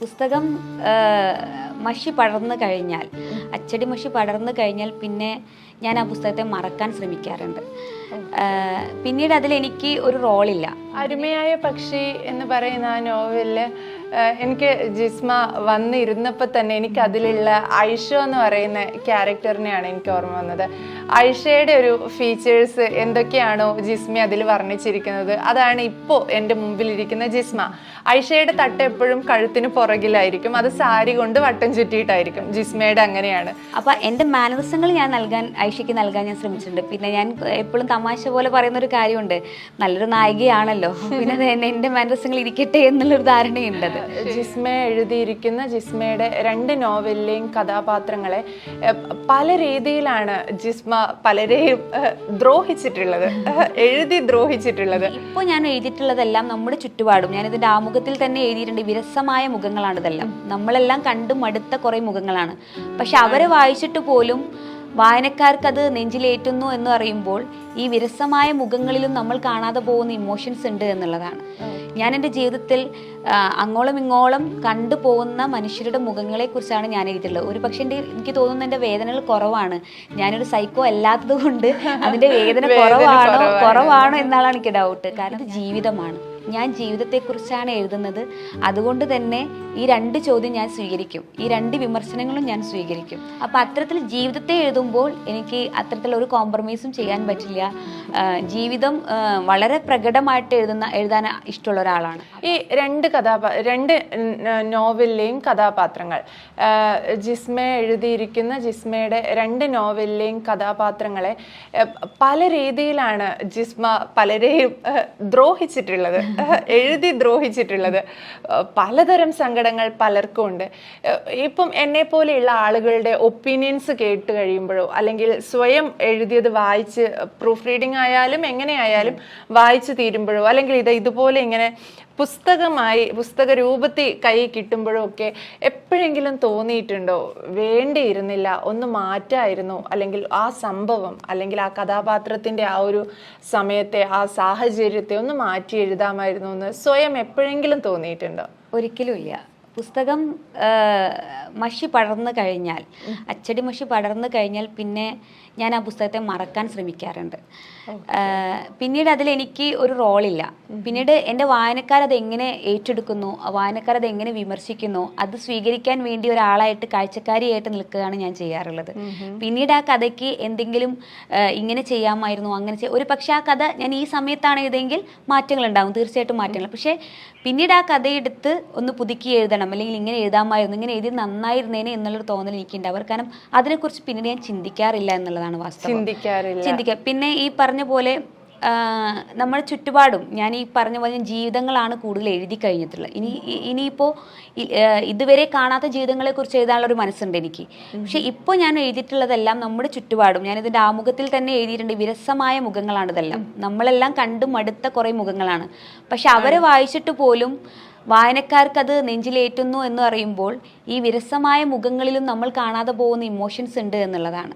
പുസ്തകം മഷി പടർന്നു കഴിഞ്ഞാൽ അച്ചടി മഷി പടർന്നു കഴിഞ്ഞാൽ പിന്നെ ഞാൻ ആ പുസ്തകത്തെ മറക്കാൻ ശ്രമിക്കാറുണ്ട്. പിന്നീട് അതിൽ എനിക്ക് ഒരു റോളില്ല അരുമയായ പക്ഷി എന്ന് പറയുന്ന ആ നോവലിൽ എനിക്ക് ജിസ്മ വന്നിരുന്നപ്പോൾ തന്നെ എനിക്ക് അതിലുള്ള ഐഷ എന്ന് പറയുന്ന ക്യാരക്ടറിനെയാണ് എനിക്ക് ഓർമ്മ വന്നത്. ഐഷയുടെ ഒരു ഫീച്ചേഴ്സ് എന്തൊക്കെയാണോ ജിസ്മ അതിൽ വർണിച്ചിരിക്കുന്നത്? അതാണ് ഇപ്പോൾ എന്റെ മുമ്പിലിരിക്കുന്ന ജിസ്മ. ഐഷയുടെ തട്ട് എപ്പോഴും കഴുത്തിന് പുറകിലായിരിക്കും. അത് സാരി കൊണ്ട് വട്ടം ചുറ്റിയിട്ടായിരിക്കും. ജിസ്മയുടെ അങ്ങനെയാണ്. അപ്പോൾ എന്റെ മാനറിസങ്ങൾ ഞാൻ നൽകാൻ ഐഷയ്ക്ക് നൽകാൻ ഞാൻ ശ്രമിച്ചിട്ടുണ്ട്. പിന്നെ ഞാൻ എപ്പോഴും തമാശ പോലെ പറയുന്ന ഒരു കാര്യമുണ്ട്. നല്ലൊരു നായികയാണല്ലോ. പിന്നെ എന്റെ മാനറിസങ്ങൾ ഇരിക്കട്ടെ എന്നുള്ളൊരു ധാരണയുണ്ട് അത്. ജിസ്മ എഴുതിയിരിക്കുന്ന ജിസ്മയുടെ രണ്ട് നോവലിലെയും കഥാപാത്രങ്ങളെ പല രീതിയിലാണ് ജിസ്മ പലരെയും ദ്രോഹിച്ചിട്ടുള്ളത്. എഴുതി ദ്രോഹിച്ചിട്ടുള്ളത്. ഇപ്പോൾ ഞാൻ എഴുതിയിട്ടുള്ളതെല്ലാം നമ്മുടെ ചുറ്റുപാടും. ഞാൻ ഇതിന്റെ ആമുഖത്തിൽ തന്നെ എഴുതിയിട്ടുണ്ട്. വിരസമായ മുഖങ്ങളാണ് ഇതെല്ലാം. നമ്മളെല്ലാം കണ്ടും മടുത്ത കുറെ മുഖങ്ങളാണ്. പക്ഷെ അവരെ വായിച്ചിട്ട് പോലും വായനക്കാർക്ക് അത് നെഞ്ചിലേറ്റുന്നു എന്ന് പറയുമ്പോൾ ഈ വിരസമായ മുഖങ്ങളിലും നമ്മൾ കാണാതെ പോകുന്ന ഇമോഷൻസ് ഉണ്ട് എന്നുള്ളതാണ്. ഞാൻ എന്റെ ജീവിതത്തിൽ അങ്ങോളം ഇങ്ങോളം കണ്ടു പോകുന്ന മനുഷ്യരുടെ മുഖങ്ങളെ കുറിച്ചാണ് ഞാൻ എഴുതിയിട്ടുള്ളത്. ഒരു പക്ഷേ എന്റെ എനിക്ക് തോന്നുന്നു എന്റെ വേദനകൾ കുറവാണ്. ഞാനൊരു സൈക്കോ അല്ലാത്തത് കൊണ്ട് അതിന്റെ വേദന കുറവാണോ? കുറവാണോ. എന്നാണ് എനിക്ക് ഡൗട്ട് കാരണം ഇത് ജീവിതമാണ്. ഞാൻ ജീവിതത്തെക്കുറിച്ചാണ് എഴുതുന്നത്. അതുകൊണ്ട് തന്നെ ഈ രണ്ട് ചോദ്യം ഞാൻ സ്വീകരിക്കും. ഈ രണ്ട് വിമർശനങ്ങളും ഞാൻ സ്വീകരിക്കും. അപ്പം അത്തരത്തിൽ ജീവിതത്തെ എഴുതുമ്പോൾ എനിക്ക് അത്തരത്തിലൊരു കോംപ്രമൈസും ചെയ്യാൻ പറ്റില്ല. ജീവിതം വളരെ പ്രകടമായിട്ട് എഴുതുന്ന എഴുതാൻ ഇഷ്ടമുള്ള ഒരാളാണ്. ഈ രണ്ട് കഥാപാ രണ്ട് നോവലിലെയും കഥാപാത്രങ്ങൾ. ജിസ്മ എഴുതിയിരിക്കുന്ന ജിസ്മയുടെ രണ്ട് നോവലിലെയും കഥാപാത്രങ്ങളെ പല രീതിയിലാണ് ജിസ്മ പലരെയും ദ്രോഹിച്ചിട്ടുള്ളത്. എഴുതി ദ്രോഹിച്ചിട്ടുള്ളത്. പലതരം സങ്കടങ്ങൾ പലർക്കും ഉണ്ട്. ഇപ്പം എന്നെ പോലെയുള്ള ആളുകളുടെ ഒപ്പീനിയൻസ് കേട്ട് കഴിയുമ്പോഴോ അല്ലെങ്കിൽ സ്വയം എഴുതിയത് വായിച്ച് പ്രൂഫ് റീഡിംഗ് ആയാലും എങ്ങനെയായാലും വായിച്ചു തീരുമ്പോഴോ അല്ലെങ്കിൽ ഇത് ഇതുപോലെ ഇങ്ങനെ പുസ്തകമായി പുസ്തക രൂപത്തിൽ കൈ കിട്ടുമ്പോഴൊക്കെ എപ്പോഴെങ്കിലും തോന്നിയിട്ടുണ്ടോ? വേണ്ടിയിരുന്നില്ല ഒന്ന് മാറ്റായിരുന്നു അല്ലെങ്കിൽ ആ സംഭവം അല്ലെങ്കിൽ ആ കഥാപാത്രത്തിന്റെ ആ ഒരു സമയത്തെ ആ സാഹചര്യത്തെ ഒന്ന് മാറ്റി എഴുതാമായിരുന്നു എന്ന് സ്വയം എപ്പോഴെങ്കിലും തോന്നിയിട്ടുണ്ടോ? ഒരിക്കലും ഇല്ല. പുസ്തകം മഷി പടർന്നു കഴിഞ്ഞാൽ അച്ചടി മഷി പടർന്നു കഴിഞ്ഞാൽ പിന്നെ ഞാൻ ആ പുസ്തകത്തെ മറക്കാൻ ശ്രമിക്കാറുണ്ട്. പിന്നീട് അതിൽ എനിക്ക് ഒരു റോളില്ല. പിന്നീട് എന്റെ വായനക്കാരത് എങ്ങനെ ഏറ്റെടുക്കുന്നു വായനക്കാരത് എങ്ങനെ വിമർശിക്കുന്നു അത് സ്വീകരിക്കാൻ വേണ്ടി ഒരാളായിട്ട് കാഴ്ചക്കാരിയായിട്ട് നിൽക്കുകയാണ് ഞാൻ ചെയ്യാറുള്ളത്. പിന്നീട് ആ കഥയ്ക്ക് എന്തെങ്കിലും ഇങ്ങനെ ചെയ്യാമായിരുന്നു അങ്ങനെ ചെയ്യാം ഒരു പക്ഷേ ആ കഥ ഞാൻ ഈ സമയത്താണ് എഴുതെങ്കിൽ മാറ്റങ്ങൾ ഉണ്ടാവും തീർച്ചയായിട്ടും മാറ്റങ്ങൾ. പക്ഷേ പിന്നീട് ആ കഥയെടുത്ത് ഒന്ന് പുതുക്കി എഴുതണം അല്ലെങ്കിൽ ഇങ്ങനെ എഴുതാമായിരുന്നു ഇങ്ങനെ എഴുതി നന്നായിരുന്നേനെ എന്നുള്ളൊരു തോന്നൽ എനിക്കുണ്ടാവും കാരണം അതിനെക്കുറിച്ച് പിന്നീട് ഞാൻ ചിന്തിക്കാറില്ല എന്നുള്ളതാണ്. വാസ്തവം. ചിന്തിക്കാറില്ല. ചിന്തിക്കുക പിന്നെ ഈ പറഞ്ഞ പോലെ നമ്മുടെ ചുറ്റുപാടും ഞാൻ ഈ പറഞ്ഞ പോലെ ജീവിതങ്ങളാണ് കൂടുതൽ എഴുതി കഴിഞ്ഞിട്ടുള്ളത്. ഇനി ഇനിയിപ്പോൾ ഇതുവരെ കാണാത്ത ജീവിതങ്ങളെ കുറിച്ച് എഴുതാനുള്ള ഒരു മനസ്സുണ്ട് എനിക്ക്. പക്ഷെ ഇപ്പോൾ ഞാൻ എഴുതിയിട്ടുള്ളതെല്ലാം നമ്മുടെ ചുറ്റുപാടും ഞാൻ ഇതിന്റെ ആമുഖത്തിൽ തന്നെ എഴുതിയിട്ടുണ്ട് വിരസമായ മുഖങ്ങളാണ് ഇതെല്ലാം. നമ്മളെല്ലാം കണ്ടും മടുത്ത കുറേ മുഖങ്ങളാണ്. പക്ഷെ അവരെ വായിച്ചിട്ട് പോലും വായനക്കാർക്ക് അത് നെഞ്ചിലേറ്റുന്നു എന്ന് പറയുമ്പോൾ ഈ വിരസമായ മുഖങ്ങളിലും നമ്മൾ കാണാതെ പോകുന്ന ഇമോഷൻസ് ഉണ്ട് എന്നുള്ളതാണ്.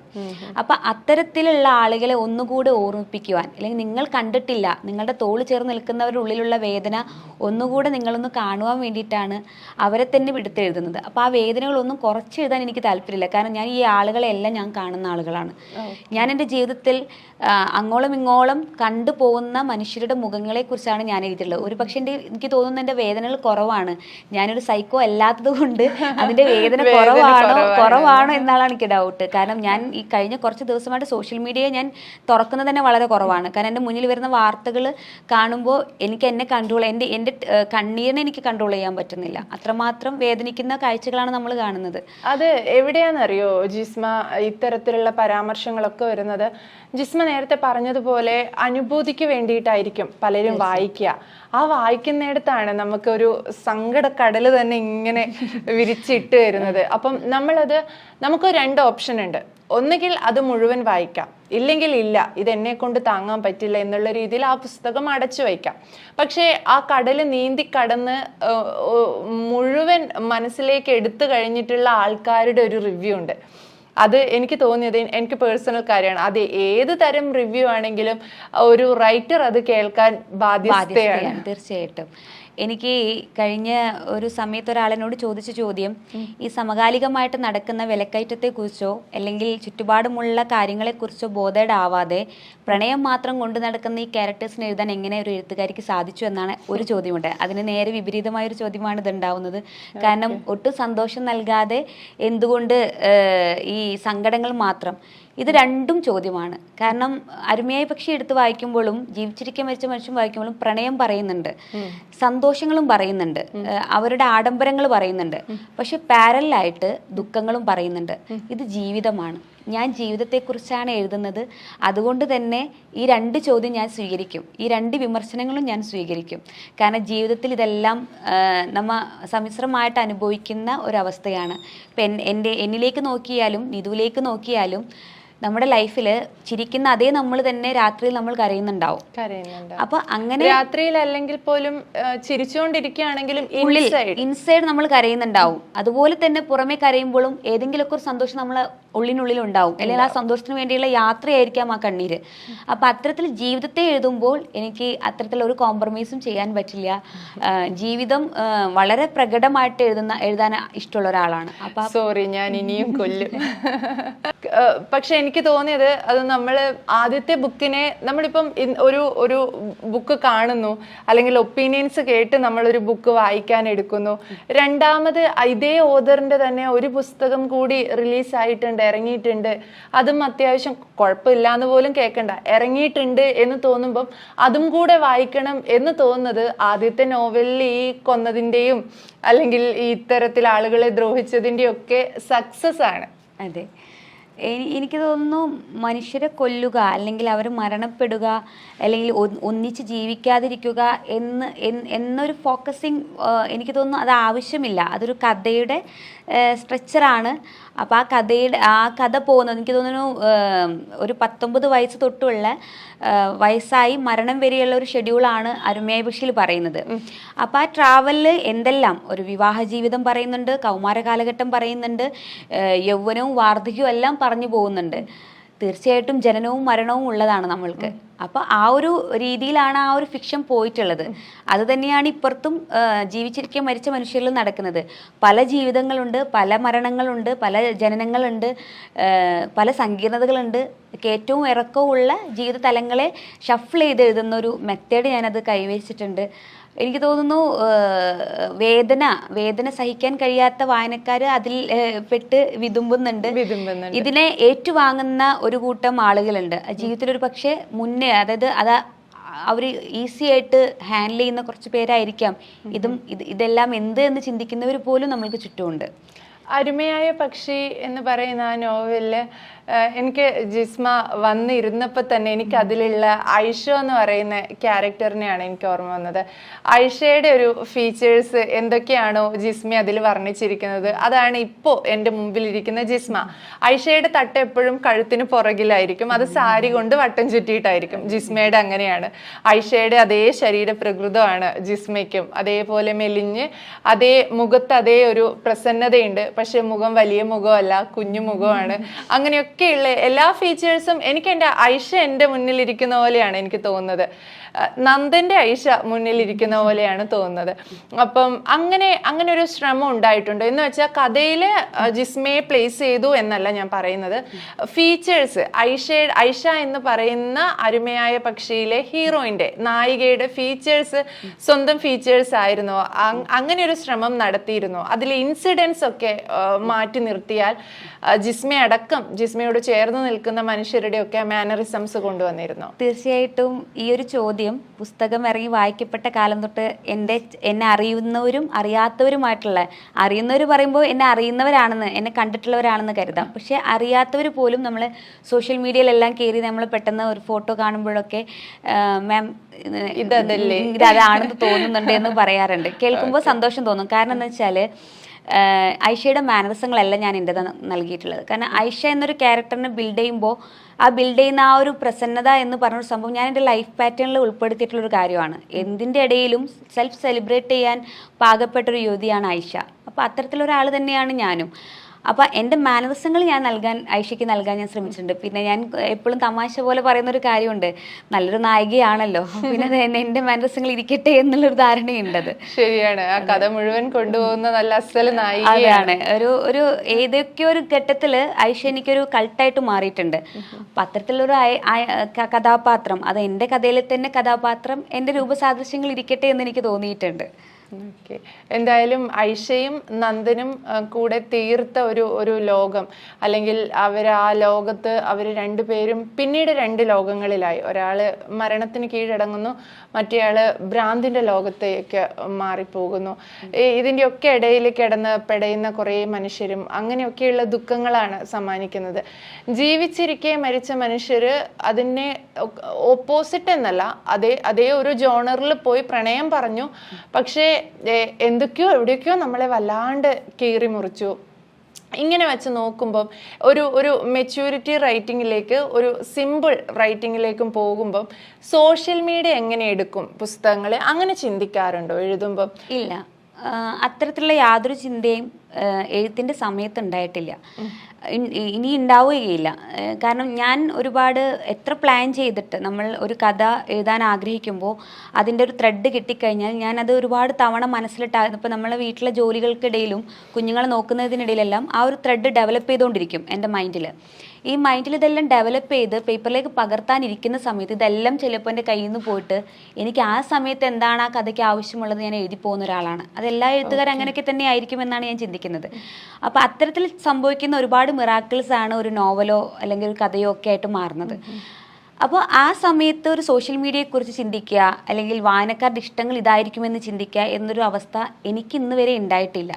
അപ്പൊ അത്തരത്തിലുള്ള ആളുകളെ ഒന്നുകൂടെ ഓർമ്മിപ്പിക്കുവാൻ അല്ലെങ്കിൽ നിങ്ങൾ കണ്ടിട്ടില്ല നിങ്ങളുടെ തോൾ ചേർന്ന് നിൽക്കുന്നവരുടെ ഉള്ളിലുള്ള വേദന ഒന്നുകൂടെ നിങ്ങളൊന്ന് കാണുവാൻ വേണ്ടിയിട്ടാണ് അവരെ തന്നെ എടുത്തെഴുതുന്നത് അപ്പൊ ആ വേദനകളൊന്നും കുറച്ചെഴുതാൻ എനിക്ക് താല്പര്യമില്ല. കാരണം ഞാൻ ഈ ആളുകളെല്ലാം ഞാൻ കാണുന്ന ആളുകളാണ്. ഞാൻ എന്റെ ജീവിതത്തിൽ അങ്ങോളം ഇങ്ങോളം കണ്ടു പോകുന്ന മനുഷ്യരുടെ മുഖങ്ങളെക്കുറിച്ചാണ് ഞാൻ എഴുതിയിട്ടുള്ളത്. ഒരു പക്ഷേ എന്റെ എനിക്ക് തോന്നുന്നു എന്റെ വേദനകൾ കുറവാണ്. ഞാനൊരു സൈക്കോ അല്ലാത്തത് കൊണ്ട് അതിന്റെ വേദന കുറവാണോ? കുറവാണോ. എന്നാണ് എനിക്ക് ഡൗട്ട് കാരണം ഞാൻ ഈ കഴിഞ്ഞ കുറച്ച് ദിവസമായിട്ട് സോഷ്യൽ മീഡിയ ഞാൻ തുറക്കുന്നത് തന്നെ വളരെ കുറവാണ്. കാരണം എന്റെ മുന്നിൽ വരുന്ന വാർത്തകൾ കാണുമ്പോൾ എനിക്ക് എന്നെ കൺട്രോൾ എന്റെ എന്റെ കണ്ണീരിനെ എനിക്ക് കൺട്രോൾ ചെയ്യാൻ പറ്റുന്നില്ല. അത്രമാത്രം വേദനിക്കുന്ന കാഴ്ചകളാണ് നമ്മൾ കാണുന്നത്. അത് എവിടെയാണെന്നറിയോ ജിസ്മ? ഇത്തരത്തിലുള്ള പരാമർശങ്ങളൊക്കെ വരുന്നത് ജിസ്മ നേരത്തെ പറഞ്ഞതുപോലെ അനുഭൂതിക്ക് വേണ്ടിയിട്ടായിരിക്കും പലരും വായിക്കുക. ആ വായിക്കുന്നിടത്താണ് നമുക്കൊരു സങ്കടക്കടൽ തന്നെ ഇങ്ങനെ വിരിച്ചിട്ട് വരുന്നത്. അപ്പം നമ്മളത് നമുക്ക് രണ്ട് ഓപ്ഷൻ ഉണ്ട്. ഒന്നുകിൽ അത് മുഴുവൻ വായിക്കാം. ഇല്ലെങ്കിൽ ഇല്ല ഇത് എന്നെ കൊണ്ട് താങ്ങാൻ പറ്റില്ല എന്നുള്ള രീതിയിൽ ആ പുസ്തകം അടച്ചു വയ്ക്കാം. പക്ഷേ ആ കടൽ നീന്തി കടന്ന് മുഴുവൻ മനസ്സിലേക്ക് എടുത്തു കഴിഞ്ഞിട്ടുള്ള ആൾക്കാരുടെ ഒരു റിവ്യൂ ഉണ്ട്. അത് എനിക്ക് തോന്നിയത് എനിക്ക് പേഴ്സണൽ കാര്യമാണ്. അത് ഏത് തരം റിവ്യൂ ആണെങ്കിലും ഒരു റൈറ്റർ അത് കേൾക്കാൻ ബാധ്യതയാണ് തീർച്ചയായിട്ടും. എനിക്ക് കഴിഞ്ഞ ഒരു സമയത്ത് ഒരാളിനോട് ചോദിച്ച ചോദ്യം ഈ സമകാലികമായിട്ട് നടക്കുന്ന വിലക്കയറ്റത്തെക്കുറിച്ചോ അല്ലെങ്കിൽ ചുറ്റുപാടുമുള്ള കാര്യങ്ങളെക്കുറിച്ചോ ബോധേഡാവാതെ പ്രണയം മാത്രം കൊണ്ടു നടക്കുന്ന ഈ ക്യാരക്ടേഴ്സിനെ എഴുതാൻ എങ്ങനെ ഒരു എഴുത്തുകാരിക്ക് സാധിച്ചു എന്നാണ് ഒരു ചോദ്യമുണ്ട്. അതിന് നേരെ വിപരീതമായ ഒരു ചോദ്യമാണ് ഇത് ഉണ്ടാവുന്നത്. കാരണം ഒട്ടും സന്തോഷം നൽകാതെ എന്തുകൊണ്ട് ഈ സങ്കടങ്ങൾ മാത്രം ഇത് രണ്ടും ചോദ്യമാണ്. കാരണം അരുമയായി പക്ഷി എടുത്ത് വായിക്കുമ്പോഴും ജീവിച്ചിരിക്കാൻ മരിച്ച മനുഷ്യൻ വായിക്കുമ്പോഴും പ്രണയം പറയുന്നുണ്ട്. സന്തോഷങ്ങളും പറയുന്നുണ്ട്. അവരുടെ ആഡംബരങ്ങൾ പറയുന്നുണ്ട്. പക്ഷെ പാരലായിട്ട് ദുഃഖങ്ങളും പറയുന്നുണ്ട്. ഇത് ജീവിതമാണ്. ഞാൻ ജീവിതത്തെക്കുറിച്ചാണ് എഴുതുന്നത്. അതുകൊണ്ട് തന്നെ ഈ രണ്ട് ചോദ്യം ഞാൻ സ്വീകരിക്കും. ഈ രണ്ട് വിമർശനങ്ങളും ഞാൻ സ്വീകരിക്കും. കാരണം ജീവിതത്തിൽ ഇതെല്ലാം നമ്മ സമ്മിശ്രമായിട്ട് അനുഭവിക്കുന്ന ഒരവസ്ഥയാണ്. ഇപ്പം എന്റെ എന്നിലേക്ക് നോക്കിയാലും നിധുവിലേക്ക് നോക്കിയാലും നമ്മുടെ ലൈഫിൽ ചിരിക്കുന്ന അതേ നമ്മൾ തന്നെ രാത്രിയിൽ നമ്മൾ കരയുന്നുണ്ടാവും. കരയുന്നുണ്ട് അപ്പൊ അങ്ങനെ രാത്രിയിൽ അല്ലെങ്കിൽ പോലും ചിരിച്ചുകൊണ്ടിരിക്കുകയാണെങ്കിലും ഇൻസൈഡ് നമ്മൾ കരയുന്നുണ്ടാവും. അതുപോലെ തന്നെ പുറമെ കരയുമ്പോഴും ഏതെങ്കിലുമൊക്കെ ഒരു സന്തോഷം നമ്മളെ ഉള്ളിനുള്ളിൽ ഉണ്ടാവും അല്ലെങ്കിൽ ആ സന്തോഷത്തിന് വേണ്ടിയുള്ള യാത്രയായിരിക്കാം ആ കണ്ണീര്. അപ്പൊ അത്തരത്തിൽ ജീവിതത്തെ എഴുതുമ്പോൾ എനിക്ക് അത്തരത്തിൽ ഒരു കോംപ്രമൈസും ചെയ്യാൻ പറ്റില്ല. ജീവിതം വളരെ പ്രകടമായിട്ട് എഴുതുന്ന എഴുതാൻ ഇഷ്ടമുള്ള ഒരാളാണ്. അപ്പൊ സോറി ഞാൻ ഇനിയും കൊല്ലും. പക്ഷെ എനിക്ക് തോന്നിയത് അത് നമ്മൾ ആദ്യത്തെ ബുക്കിനെ നമ്മളിപ്പം ഒരു ഒരു ബുക്ക് കാണുന്നു. അല്ലെങ്കിൽ ഒപ്പീനിയൻസ് കേട്ട് നമ്മളൊരു ബുക്ക് വായിക്കാൻ എടുക്കുന്നു. രണ്ടാമത് ഇതേ ഓതറിന്റെ തന്നെ ഒരു പുസ്തകം കൂടി റിലീസ് ആയിട്ടുണ്ട് ഇറങ്ങിയിട്ടുണ്ട്. അതും അത്യാവശ്യം കുഴപ്പമില്ല എന്ന് പോലും കേൾക്കണ്ട. ഇറങ്ങിയിട്ടുണ്ട് എന്ന് തോന്നുമ്പം അതും കൂടെ വായിക്കണം എന്ന് തോന്നുന്നത് ആദ്യത്തെ നോവലിൽ ഈ കൊന്നതിന്റെയും അല്ലെങ്കിൽ ഈ ഇത്തരത്തിൽ ആളുകളെ ദ്രോഹിച്ചതിന്റെയും ഒക്കെ സക്സസ് ആണ്. അതെ. എനിക്ക് തോന്നുന്നു മനുഷ്യരെ കൊല്ലുക അല്ലെങ്കിൽ അവർ മരണപ്പെടുക അല്ലെങ്കിൽ ഒന്നിച്ച് ജീവിക്കാതിരിക്കുക എന്ന് എന്നൊരു ഫോക്കസിങ് എനിക്ക് തോന്നുന്നു അത് ആവശ്യമില്ല. അതൊരു കഥയുടെ സ്ട്രക്ചറാണ് അപ്പോൾ ആ കഥയുടെ ആ കഥ പോകുന്നത് എനിക്ക് തോന്നുന്നു ഒരു പത്തൊമ്പത് വയസ്സ് തൊട്ടുള്ള വയസ്സായി മരണം വരെയുള്ള ഒരു ഷെഡ്യൂളാണ് അരുമയായ പക്ഷിയിൽ പറയുന്നത്. അപ്പോൾ ആ ട്രാവലിൽ എന്തെല്ലാം? ഒരു വിവാഹ ജീവിതം പറയുന്നുണ്ട് കൗമാര കാലഘട്ടം പറയുന്നുണ്ട് യൗവനവും വാർദ്ധക്യവും എല്ലാം പറഞ്ഞു പോകുന്നുണ്ട്. തീർച്ചയായിട്ടും ജനനവും മരണവും ഉള്ളതാണ് നമ്മൾക്ക്. അപ്പോൾ ആ ഒരു രീതിയിലാണ് ആ ഒരു ഫിക്ഷൻ പോയിട്ടുള്ളത്. അത് തന്നെയാണ് ഇപ്പുറത്തും ജീവിച്ചിരിക്കുക മരിച്ച മനുഷ്യരിൽ നടക്കുന്നത്. പല ജീവിതങ്ങളുണ്ട് പല മരണങ്ങളുണ്ട് പല ജനനങ്ങളുണ്ട് പല സങ്കീർണതകളുണ്ട്. ഏറ്റവും ഇറക്കവും ഉള്ള ജീവിത തലങ്ങളെ ഷഫിൾ ചെയ്ത് എഴുതുന്ന ഒരു മെത്തേഡ് ഞാനത് കൈവരിച്ചിട്ടുണ്ട്. എനിക്ക് തോന്നുന്നു വേദന വേദന സഹിക്കാൻ കഴിയാത്ത വായനക്കാർ അതിൽ പെട്ട് വിതുമ്പുന്നുണ്ട്. ഇതിനെ ഏറ്റുവാങ്ങുന്ന ഒരു കൂട്ടം ആളുകളുണ്ട്. ജീവിതത്തിൽ ഒരു പക്ഷേ മുന്നേ അതായത് അത് അവർ ഈസി ആയിട്ട് ഹാൻഡിൽ ചെയ്യുന്ന കുറച്ച് പേരായിരിക്കാം. ഇതും ഇത് ഇതെല്ലാം എന്ത് എന്ന് ചിന്തിക്കുന്നവർ പോലും നമ്മൾക്ക് ചുറ്റുമുണ്ട്. അരുമയായ പക്ഷി എന്ന് പറയുന്ന ആ നോവലിൽ എനിക്ക് ജിസ്മ വന്നിരുന്നപ്പോൾ തന്നെ എനിക്ക് അതിലുള്ള ഐഷ എന്ന് പറയുന്ന ക്യാരക്ടറിനെയാണ് എനിക്ക് ഓർമ്മ വന്നത്. ഐഷയുടെ ഒരു ഫീച്ചേഴ്സ് എന്തൊക്കെയാണോ ജിസ്മ അതിൽ വർണിച്ചിരിക്കുന്നത്? അതാണ് ഇപ്പോൾ എന്റെ മുമ്പിലിരിക്കുന്ന ജിസ്മ. ഐഷയുടെ തട്ട് എപ്പോഴും കഴുത്തിന് പുറകിലായിരിക്കും. അത് സാരി കൊണ്ട് വട്ടം ചുറ്റിയിട്ടായിരിക്കും. ജിസ്മയുടെ അങ്ങനെയാണ്. ഐഷയുടെ അതേ ശരീര പ്രകൃതമാണ് ജിസ്മയ്ക്കും. അതേപോലെ മെലിഞ്ഞ് അതേ മുഖത്ത് അതേ ഒരു പ്രസന്നതയുണ്ട്. പക്ഷെ മുഖം വലിയ മുഖമല്ല കുഞ്ഞു മുഖമാണ്. അങ്ങനെയൊക്കെയുള്ള എല്ലാ ഫീച്ചേഴ്സും എനിക്ക് എന്റെ ഐഷ എന്റെ മുന്നിലിരിക്കുന്ന പോലെയാണ് എനിക്ക് തോന്നുന്നത്. നന്ദന്റെ ഐഷ മുന്നിലിരിക്കുന്ന പോലെയാണ് തോന്നുന്നത്. അപ്പം അങ്ങനെ അങ്ങനെ ഒരു ശ്രമം ഉണ്ടായിട്ടുണ്ട്. എന്ന് വെച്ചാൽ കഥയിൽ ജിസ്മയെ പ്ലേസ് ചെയ്തു എന്നല്ല ഞാൻ പറയുന്നത്. ഫീച്ചേഴ്സ് ഐഷ ഐഷ എന്ന് പറയുന്ന അരുമയായ പക്ഷിയിലെ ഹീറോയിന്റെ നായികയുടെ ഫീച്ചേഴ്സ് സ്വന്തം ഫീച്ചേഴ്സ് ആയിരുന്നു. അങ്ങനെ ഒരു ശ്രമം നടത്തിയിരുന്നു. അതിലെ ഇൻസിഡൻസ് ഒക്കെ മാറ്റി നിർത്തിയാൽ ആ, ജിസ്മ അടക്കം ജിസ്മയോട് ചേർന്ന് നിൽക്കുന്ന മനുഷ്യരുടെ ഒക്കെ മാനറിസംസ് കൊണ്ടുവന്നിരുന്നു. തീർച്ചയായിട്ടും ഈ ഒരു ചോദ്യം പുസ്തകം ഇറങ്ങി വായിക്കപ്പെട്ട കാലം തൊട്ട് എന്റെ എന്നെ അറിയുന്നവരും അറിയാത്തവരുമായിട്ടുള്ള അറിയുന്നവർ പറയുമ്പോൾ എന്നെ അറിയുന്നവരാണെന്ന് എന്നെ കണ്ടിട്ടുള്ളവരാണെന്ന് കരുതാം. പക്ഷേ അറിയാത്തവർ പോലും നമ്മൾ സോഷ്യൽ മീഡിയയിലെല്ലാം കയറി നമ്മൾ പെട്ടെന്ന് ഒരു ഫോട്ടോ കാണുമ്പോഴൊക്കെ മാം ഇതതല്ലേ? ഇത് അതാണെന്ന് തോന്നുന്നുണ്ട് എന്ന് പറയാറുണ്ട്. കേൾക്കുമ്പോൾ സന്തോഷം തോന്നും. കാരണം എന്താ വെച്ചാൽ ഐഷയുടെ മാനസങ്ങളല്ല ഞാൻ എന്റെ നൽകിയിട്ടുള്ളത്. കാരണം ഐഷ എന്നൊരു ക്യാരക്ടറിനെ ബിൽഡ് ചെയ്യുമ്പോൾ ആ ബിൽഡ് ചെയ്യുന്ന ആ ഒരു പ്രസന്നത എന്ന് പറഞ്ഞൊരു സംഭവം ഞാൻ എന്റെ ലൈഫ് പാറ്റേണിൽ ഉൾപ്പെടുത്തിയിട്ടുള്ളൊരു കാര്യമാണ്. എന്തിന്റെ ഇടയിലും സെൽഫ് സെലിബ്രേറ്റ് ചെയ്യാൻ പാകപ്പെട്ടൊരു യുവതിയാണ് ഐഷ അപ്പോൾ അത്തരത്തിലൊരാൾ തന്നെയാണ് ഞാനും. അപ്പം എന്റെ മാനവസങ്ങൾ ഞാൻ നൽകാൻ ഐഷയ്ക്ക് നൽകാൻ ഞാൻ ശ്രമിച്ചിട്ടുണ്ട്. പിന്നെ ഞാൻ എപ്പോഴും തമാശ പോലെ പറയുന്ന ഒരു കാര്യമുണ്ട്. നല്ലൊരു നായികയാണല്ലോ. പിന്നെ എന്റെ മാനറിസങ്ങൾ ഇരിക്കട്ടെ എന്നുള്ളൊരു ധാരണയുണ്ടത് ശരിയാണ്. ആ കഥ മുഴുവൻ കൊണ്ടുപോകുന്ന നല്ല അസൽ നായികയാണ്. ഒരു ഒരു ഏതൊക്കെയോ ഒരു ഘട്ടത്തിൽ ഐഷ എനിക്കൊരു കൾട്ടായിട്ട് മാറിയിട്ടുണ്ട്. അപ്പൊ അത്തരത്തിലൊരു കഥാപാത്രം അത് എന്റെ കഥയിലെ തന്നെ കഥാപാത്രം എന്റെ രൂപസാദൃശ്യങ്ങൾ ഇരിക്കട്ടെ എന്ന് എനിക്ക് തോന്നിയിട്ടുണ്ട്. എന്തായാലും ഐഷയും നന്ദനും കൂടെ തീർത്ത ഒരു ഒരു ലോകം. അല്ലെങ്കിൽ അവർ ആ ലോകത്ത് അവർ രണ്ടുപേരും പിന്നീട് രണ്ട് ലോകങ്ങളിലായി. ഒരാൾ മരണത്തിന് കീഴടങ്ങുന്നു മറ്റേയാൾ ഭ്രാന്തിന്റെ ലോകത്തേക്ക് മാറിപ്പോകുന്നു. ഇതിന്റെ ഇതിന്റെയൊക്കെ ഇടയിൽ കിടന്ന് പെടയുന്ന കുറേ മനുഷ്യരും അങ്ങനെയൊക്കെയുള്ള ദുഃഖങ്ങളാണ് സമ്മാനിക്കുന്നത്. ജീവിച്ചിരിക്കെ മരിച്ച മനുഷ്യർ അതിനെ ഓപ്പോസിറ്റ് എന്നല്ല അതേ അതേ ഒരു ജോണറിൽ പോയി പ്രണയം പറഞ്ഞു. പക്ഷേ എന്തൊക്കെയോ എവിടെയൊക്കെയോ നമ്മളെ വല്ലാണ്ട് കീറി മുറിച്ചു. ഇങ്ങനെ വെച്ച് നോക്കുമ്പം ഒരു ഒരു മെച്യൂരിറ്റി റൈറ്റിങ്ങിലേക്ക് ഒരു സിമ്പിൾ റൈറ്റിങ്ങിലേക്കും പോകുമ്പം സോഷ്യൽ മീഡിയ എങ്ങനെ എടുക്കും പുസ്തകങ്ങളെ? അങ്ങനെ ചിന്തിക്കാറുണ്ടോ എഴുതുമ്പം? ഇല്ല. അത്തരത്തിലുള്ള യാതൊരു ചിന്തയും എഴുത്തിന്റെ സമയത്ത് ഉണ്ടായിട്ടില്ല. ഇനി ഉണ്ടാവുകയില്ല. കാരണം ഞാൻ ഒരുപാട് എത്ര പ്ലാൻ ചെയ്തിട്ട് നമ്മൾ ഒരു കഥ എഴുതാൻ ആഗ്രഹിക്കുമ്പോൾ അതിന്റെ ഒരു ത്രെഡ് കിട്ടിക്കഴിഞ്ഞാൽ ഞാൻ അത് ഒരുപാട് തവണ മനസ്സിലിട്ടായിരുന്നു ഇപ്പോൾ നമ്മളെ വീട്ടിലെ ജോലികൾക്കിടയിലും കുഞ്ഞുങ്ങളെ നോക്കുന്നതിനിടയിലെല്ലാം ആ ഒരു ത്രെഡ് ഡെവലപ്പ് ചെയ്തുകൊണ്ടിരിക്കും എന്റെ മൈൻഡിൽ ഈ മൈൻഡിൽ ഇതെല്ലാം ഡെവലപ്പ് ചെയ്ത് പേപ്പറിലേക്ക് പകർത്താനിരിക്കുന്ന സമയത്ത് ഇതെല്ലാം ചിലപ്പോൾ എന്റെ കയ്യിൽ നിന്ന് പോയിട്ട് എനിക്ക് ആ സമയത്ത് എന്താണ് ആ കഥയ്ക്ക് ആവശ്യമുള്ളത് ഞാൻ എഴുതി പോകുന്ന ഒരാളാണ്. അത് എല്ലാ എഴുത്തുകാരും അങ്ങനെയൊക്കെ തന്നെ ആയിരിക്കും എന്നാണ് ഞാൻ ചിന്തിക്കുന്നത്. അപ്പോൾ അത്തരത്തിൽ സംഭവിക്കുന്ന ഒരുപാട് മിറാക്കിൾസ് ആണ് ഒരു നോവലോ അല്ലെങ്കിൽ ഒരു കഥയോ ഒക്കെ ആയിട്ട് മാറുന്നത്. അപ്പോൾ ആ സമയത്ത് ഒരു സോഷ്യൽ മീഡിയയെക്കുറിച്ച് ചിന്തിക്കുക അല്ലെങ്കിൽ വായനക്കാരുടെ ഇഷ്ടങ്ങൾ ഇതായിരിക്കുമെന്ന് ചിന്തിക്കുക എന്നൊരു അവസ്ഥ എനിക്ക് ഇന്ന് വരെ ഉണ്ടായിട്ടില്ല.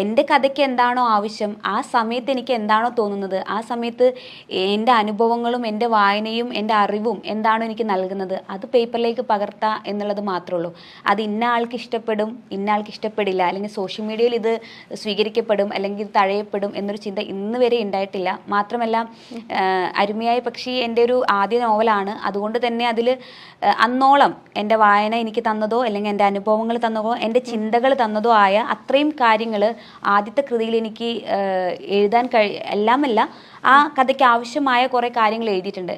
എന്റെ കഥയ്ക്ക് എന്താണോ ആവശ്യം ആ സമയത്ത് എനിക്ക് എന്താണോ തോന്നുന്നത് ആ സമയത്ത് എന്റെ അനുഭവങ്ങളും എന്റെ വായനയും എന്റെ അറിവും എന്താണോ എനിക്ക് നൽകുന്നത് അത് പേപ്പറിലേക്ക് പകർത്താം എന്നുള്ളത് മാത്രമേ ഉള്ളൂ അത് ഇന്ന ആൾക്ക് ഇഷ്ടപ്പെടും ഇന്ന ആൾക്ക് ഇഷ്ടപ്പെടില്ല അല്ലെങ്കിൽ സോഷ്യൽ മീഡിയയിൽ ഇത് സ്വീകരിക്കപ്പെടും അല്ലെങ്കിൽ തഴയപ്പെടും എന്നൊരു ചിന്ത ഇന്ന് വരെ ഉണ്ടായിട്ടില്ല. മാത്രമല്ല അരുമയായ പക്ഷി എന്റെ ഒരു ആദ്യ നോവലാണ്. അതുകൊണ്ട് തന്നെ അതിൽ അന്നോളം എന്റെ വായന എനിക്ക് തന്നതോ അല്ലെങ്കിൽ എന്റെ അനുഭവങ്ങൾ തന്നതോ എന്റെ ചിന്തകൾ തന്നതോ ആയ അത്രയും കാര്യങ്ങൾ ആദ്യത്തെ കൃതിയിൽ എനിക്ക് എഴുതാൻ കഴി എല്ലാമല്ല ആ കഥയ്ക്ക് ആവശ്യമായ കുറേ കാര്യങ്ങൾ എഴുതിയിട്ടുണ്ട്.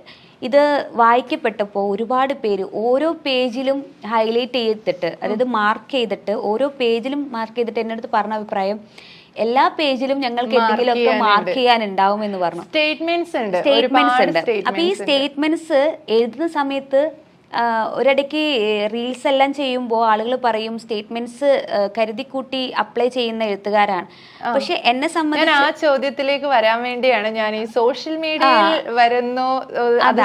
ഇത് വായിക്കപ്പെട്ടപ്പോൾ ഒരുപാട് പേര് ഓരോ പേജിലും ഹൈലൈറ്റ് ചെയ്തിട്ട് അതായത് മാർക്ക് ചെയ്തിട്ട് ഓരോ പേജിലും മാർക്ക് ചെയ്തിട്ട് എന്റെ അടുത്ത് പറഞ്ഞ അഭിപ്രായം എല്ലാ പേജിലും ഞങ്ങൾക്ക് എന്തെങ്കിലുമൊക്കെ മാർക്ക് ചെയ്യാനുണ്ടാവും എന്ന് പറഞ്ഞു. സ്റ്റേറ്റ്മെന്റ്സ് ഉണ്ട്. സ്റ്റേറ്റ്മെന്റ്സ് ഉണ്ട്. അപ്പൊ ഈ സ്റ്റേറ്റ്മെന്റ്സ് എഴുതുന്ന സമയത്ത് ഒരിടയ്ക്ക് റീൽസ് എല്ലാം ചെയ്യുമ്പോൾ ആളുകൾ പറയും സ്റ്റേറ്റ്മെന്റ്സ് കരുതിക്കൂട്ടി അപ്ലൈ ചെയ്യുന്ന എഴുത്തുകാരാണ്. പക്ഷെ എന്നെ സംബന്ധിച്ച് ആ ചോദ്യത്തിലേക്ക് വരാൻ വേണ്ടിയാണ് ഞാൻ ഈ സോഷ്യൽ മീഡിയയിൽ വരുന്നോ.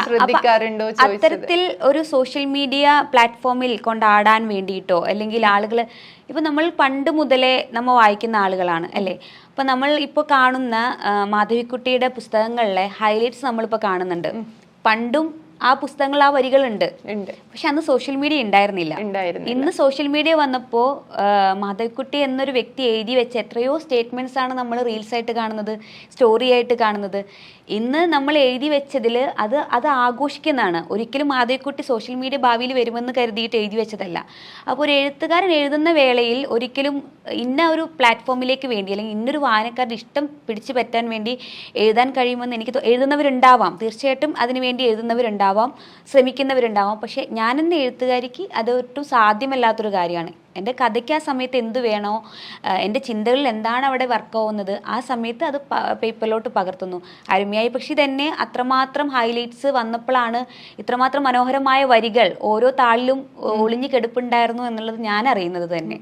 ശ്രദ്ധിക്കാറുണ്ടോ അത്തരത്തിൽ ഒരു സോഷ്യൽ മീഡിയ പ്ലാറ്റ്ഫോമിൽ കൊണ്ടാടാൻ വേണ്ടിയിട്ടോ അല്ലെങ്കിൽ ആളുകൾ ഇപ്പൊ നമ്മൾ പണ്ട് മുതലേ നമ്മൾ വായിക്കുന്ന ആളുകളാണ് അല്ലേ? അപ്പൊ നമ്മൾ ഇപ്പോൾ കാണുന്ന മാധവിക്കുട്ടിയുടെ പുസ്തകങ്ങളിലെ ഹൈലൈറ്റ്സ് നമ്മളിപ്പോൾ കാണുന്നുണ്ട്. പണ്ടും ആ പുസ്തകങ്ങൾ ആ വരികളുണ്ട്. പക്ഷെ അന്ന് സോഷ്യൽ മീഡിയ ഉണ്ടായിരുന്നില്ല. ഇന്ന് സോഷ്യൽ മീഡിയ വന്നപ്പോ മാധവിക്കുട്ടി എന്നൊരു വ്യക്തി എഴുതി വെച്ച എത്രയോ സ്റ്റേറ്റ്മെന്റ്സ് ആണ് നമ്മൾ റീൽസ് ആയിട്ട് കാണുന്നത് സ്റ്റോറി ആയിട്ട് കാണുന്നത്. ഇന്ന് നമ്മൾ എഴുതി വെച്ചതിൽ അത് അത് ആഘോഷിക്കുന്നതാണ്. ഒരിക്കലും മാധവിക്കുട്ടി സോഷ്യൽ മീഡിയ ഭാവിയിൽ വരുമെന്ന് കരുതിയിട്ട് എഴുതി വെച്ചതല്ല. അപ്പോൾ ഒരു എഴുത്തുകാരൻ എഴുതുന്ന വേളയിൽ ഒരിക്കലും ഇന്ന ഒരു പ്ലാറ്റ്ഫോമിലേക്ക് വേണ്ടി അല്ലെങ്കിൽ ഇന്നൊരു വായനക്കാരുടെ ഇഷ്ടം പിടിച്ചു പറ്റാൻ വേണ്ടി എഴുതാൻ കഴിയുമെന്ന് എനിക്ക് എഴുതുന്നവരുണ്ടാവാം. തീർച്ചയായിട്ടും അതിനു വേണ്ടി എഴുതുന്നവരുണ്ടാവാം ശ്രമിക്കുന്നവരുണ്ടാവാം. പക്ഷേ ഞാനെന്ന എഴുത്തുകാരിക്ക് അത് ഒട്ടും സാധ്യമല്ലാത്തൊരു കാര്യമാണ്. എന്റെ കഥയ്ക്ക് ആ സമയത്ത് എന്ത് വേണോ എന്റെ ചിന്തകളിൽ എന്താണ് അവിടെ വർക്ക് ആവുന്നത് ആ സമയത്ത് അത് പേപ്പറിലോട്ട് പകർത്തുന്നു. അരുമയായി പക്ഷി തന്നെ അത്രമാത്രം ഹൈലൈറ്റ്സ് വന്നപ്പോഴാണ് ഇത്രമാത്രം മനോഹരമായ വരികൾ ഓരോ താളിലും ഒളിഞ്ഞു കെടുപ്പുണ്ടായിരുന്നു എന്നുള്ളത് ഞാൻ അറിയുന്നത് തന്നെ.